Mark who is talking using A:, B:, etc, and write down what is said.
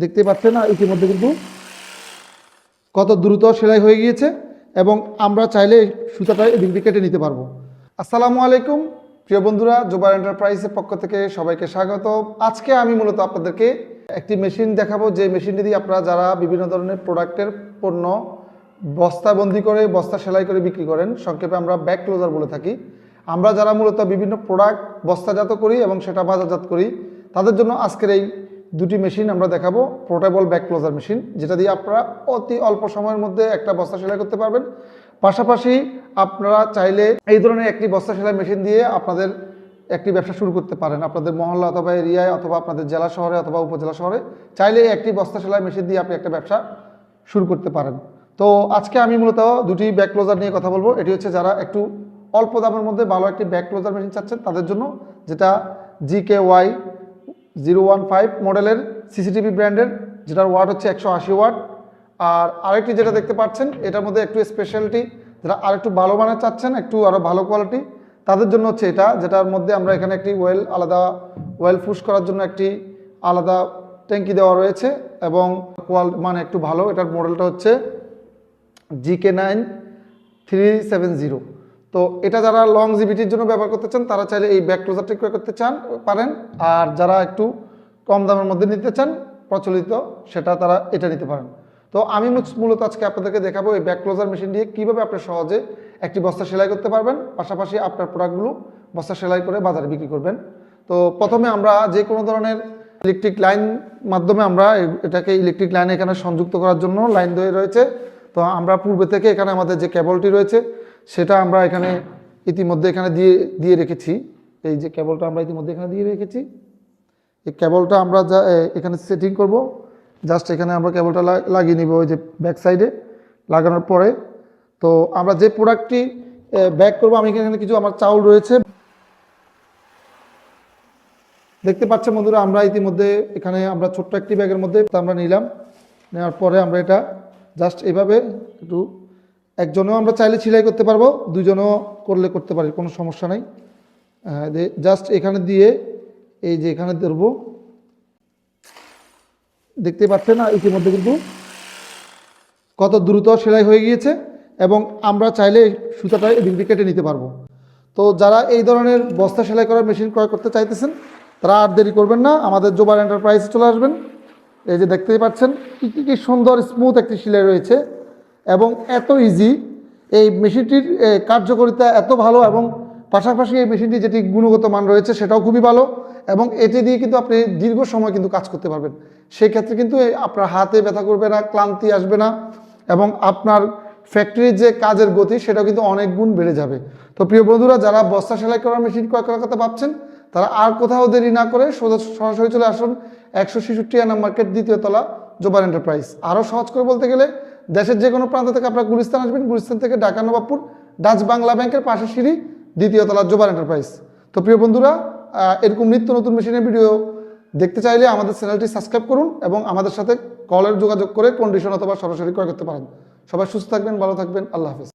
A: দেখতে পাচ্ছেন না, ইতিমধ্যে কিন্তু কত দ্রুত সেলাই হয়ে গিয়েছে এবং আমরা চাইলে সুতাটা এদিক দিয়ে কেটে নিতে পারব। আসসালামু আলাইকুম, প্রিয় বন্ধুরা জোবার এন্টারপ্রাইজের পক্ষ থেকে সবাইকে স্বাগত। আজকে আমি মূলত আপনাদেরকে একটি মেশিন দেখাবো, যে মেশিনটি দিয়ে আপনারা যারা বিভিন্ন ধরনের প্রোডাক্টের পণ্য বস্তাবন্দি করে, বস্তা সেলাই করে বিক্রি করেন, সংক্ষেপে আমরা ব্যাক ক্লোজার বলে থাকি, আমরা যারা মূলত বিভিন্ন প্রোডাক্ট বস্তাজাত করি এবং সেটা বাজারজাত করি, তাদের জন্য আজকের এই দুটি মেশিন আমরা দেখাবো পোর্টেবল ব্যাক ক্লোজার মেশিন যেটা দিয়ে আপনারা অতি অল্প সময়ের মধ্যে একটা বস্তা সেলাই করতে পারবেন। পাশাপাশি আপনারা চাইলে এই ধরনের একটি বস্তা সেলাই মেশিন দিয়ে আপনাদের একটি ব্যবসা শুরু করতে পারেন, আপনাদের মহল্লা অথবা এরিয়ায় অথবা আপনাদের জেলা শহরে অথবা উপজেলা শহরে। চাইলে একটি বস্তা সেলাই মেশিন দিয়ে আপনি একটা ব্যবসা শুরু করতে পারেন। তো আজকে আমি মূলত দুটি ব্যাক ক্লোজার নিয়ে কথা বলব। এটি হচ্ছে যারা একটু অল্প দামের মধ্যে ভালো একটি ব্যাক ক্লোজার মেশিন চাচ্ছেন, তাদের জন্য যেটা G K Y zero one five মডেলের সিসিটিভি ব্র্যান্ডের, যেটার ওয়াট হচ্ছে একশো আশি ওয়াট। আর আরেকটি যেটা দেখতে পাচ্ছেন, এটার মধ্যে একটু স্পেশালিটি যারা আরেকটু ভালো মানের চাচ্ছেন, একটু আরও ভালো কোয়ালিটি তাদের জন্য হচ্ছে এটা, যেটার মধ্যে আমরা এখানে একটি ওয়েল আলাদা ওয়েল ফুস করার জন্য একটি আলাদা ট্যাঙ্কি দেওয়া রয়েছে এবং কোয়াল মানে একটু ভালো। এটার মডেলটা হচ্ছে G K nine three seven zero তো এটা যারা লং জিবিটির জন্য ব্যবহার করতে চান, তারা চাইলে এই ব্যাক ক্লোজারটি ক্রয় করতে চান, পারেন। আর যারা একটু কম দামের মধ্যে নিতে চান, প্রচলিত, সেটা তারা এটা নিতে পারেন। তো আমি মূলত আজকে আপনাদেরকে দেখাবো এই ব্যাক ক্লোজার মেশিন দিয়ে কীভাবে আপনি সহজে একটি বস্তা সেলাই করতে পারবেন। পাশাপাশি আপনার প্রোডাক্টগুলো বস্তা সেলাই করে বাজারে বিক্রি করবেন। তো প্রথমে আমরা যে কোনো ধরনের ইলেকট্রিক লাইন মাধ্যমে আমরা এটাকে ইলেকট্রিক লাইন এখানে সংযুক্ত করার জন্য লাইন দিয়ে রয়েছে। তো আমরা পূর্বে থেকে এখানে আমাদের যে কেবলটি রয়েছে সেটা আমরা এখানে ইতিমধ্যে এখানে দিয়ে দিয়ে রেখেছি। এই যে কেবলটা আমরা ইতিমধ্যে এখানে দিয়ে রেখেছি। এই কেবলটা আমরা যা এখানে সেটিং করব। জাস্ট এখানে আমরা কেবলটা লাগিয়ে নিব ওই যে ব্যাক সাইডে লাগানোর পরে। তো আমরা যে প্রোডাক্টটি ব্যাক করব, আমি এখানে কিছু আমার চাউল রয়েছে। দেখতে পাচ্ছেন বন্ধুরা, আমরা ইতিমধ্যে এখানে আমরা ছোট্ট একটি ব্যাগের মধ্যে আমরা নিলাম। নেওয়ার পরে আমরা এটা জাস্ট এভাবে একটু একজনেও আমরা চাইলে সেলাই করতে পারব, দুজনেও করলে করতে পারি, কোনো সমস্যা নাই। জাস্ট এখানে দিয়ে এই যে এখানে ধরবো। দেখতে পাচ্ছেন না, ইতিমধ্যে কিন্তু কত দ্রুত সেলাই হয়ে গিয়েছে এবং আমরা চাইলে সুতাটা এদিক দিয়ে কেটে নিতে পারব। তো যারা এই ধরনের বস্তা সেলাই করার মেশিন ক্রয় করতে চাইতেছেন, তারা আর দেরি করবেন না, আমাদের জোবার এন্টারপ্রাইজে চলে আসবেন। এই যে দেখতেই পাচ্ছেন, কী কী, কি সুন্দর স্মুথ একটি সেলাই রয়েছে। এবং এত ইজি এই মেশিনটির কার্যকারিতা এত ভালো এবং পাশাপাশি এই মেশিনটি যেটি গুণগত মান রয়েছে সেটাও খুবই ভালো এবং এটি দিয়ে কিন্তু আপনি দীর্ঘ সময় কিন্তু কাজ করতে পারবেন। সেই ক্ষেত্রে কিন্তু আপনার হাতে ব্যথা করবে না, ক্লান্তি আসবে না এবং আপনার ফ্যাক্টরির যে কাজের গতি সেটাও কিন্তু অনেক গুণ বেড়ে যাবে। তো প্রিয় বন্ধুরা, যারা বস্তা সেলাই করার মেশিন ক্রয় করার কথা ভাবছেন, তারা আর কোথাও দেরি না করে সোজা সরাসরি চলে আসুন একশো ছেষট্টি আনা মার্কেট দ্বিতীয় তলা জোবার এন্টারপ্রাইজ আরও সহজ করে বলতে গেলে দেশের যে কোনো প্রান্ত থেকে আপনারা গুলিস্তান আসবেন। গুলিস্তান থেকে ঢাকা, নবাবপুর, ডাচ বাংলা ব্যাংকের পাশে সিঁড়ি, দ্বিতীয় তলা জোবার এন্টারপ্রাইজ। তো প্রিয় বন্ধুরা এরকম নিত্য নতুন মেশিনের ভিডিও দেখতে চাইলে আমাদের চ্যানেলটি সাবস্ক্রাইব করুন এবং আমাদের সাথে কলের যোগাযোগ করে কন্ডিশন অথবা সরাসরি ক্রয় করতে পারেন। সবাই সুস্থ থাকবেন, ভালো থাকবেন, আল্লাহ হাফেজ।